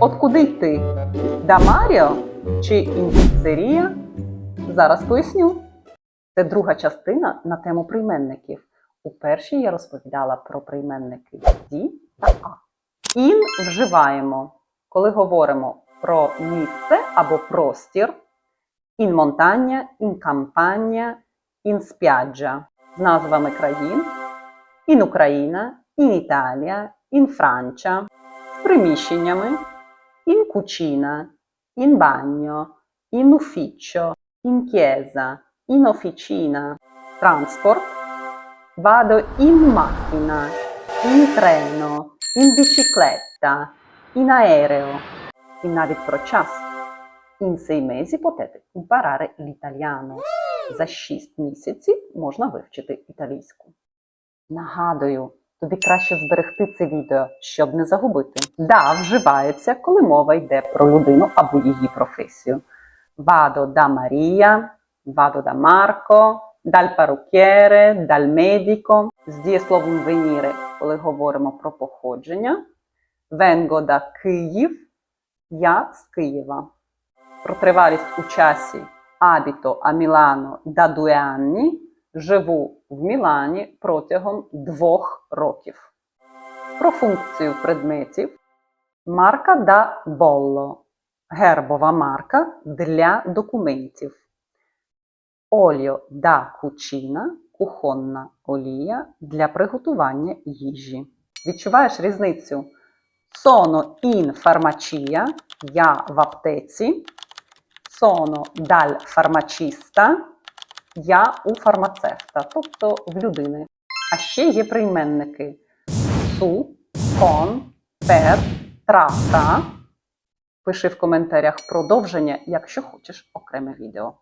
От куди йти? Да Маріо чи індіцерія? Зараз поясню. Це друга частина на тему прийменників. У першій я розповідала про прийменники ді та а. Ін вживаємо, коли говоримо про місце або простір. In montagna, in campagna, in spiaggia з назвами країн in Україна, in Італія, in Франча з приміщеннями in cucina, in bagno, in ufficio, in chiesa, in officina, транспорт. Vado in macchina, in treno, in bicicletta, in aereo. І навіть про час. In sei mesi potete imparare l'italiano. За 6 місяців можна вивчити італійську. Нагадую, тобі краще зберегти це відео, щоб не загубити. Да, вживається, коли мова йде про людину або її професію. Vado da Maria, vado da Marco, dal parrucchiere, dal medico. З дієсловом venire, коли говоримо про походження. Vengo da Київ, я з Києва. Про тривалість у часі abito a Milano da due anni, живу в Мілані протягом двох років. Про функцію предметів марка да болло гербова марка для документів. Оліо да кучина кухонна олія для приготування їжі. Відчуваєш різницю? Sono in farmacia, я в аптеці. Sono dal farmacista, я у фармацевта, тобто в людини. А ще є прийменники су, кон, пер, tra, та. Пиши в коментарях продовження, якщо хочеш окреме відео.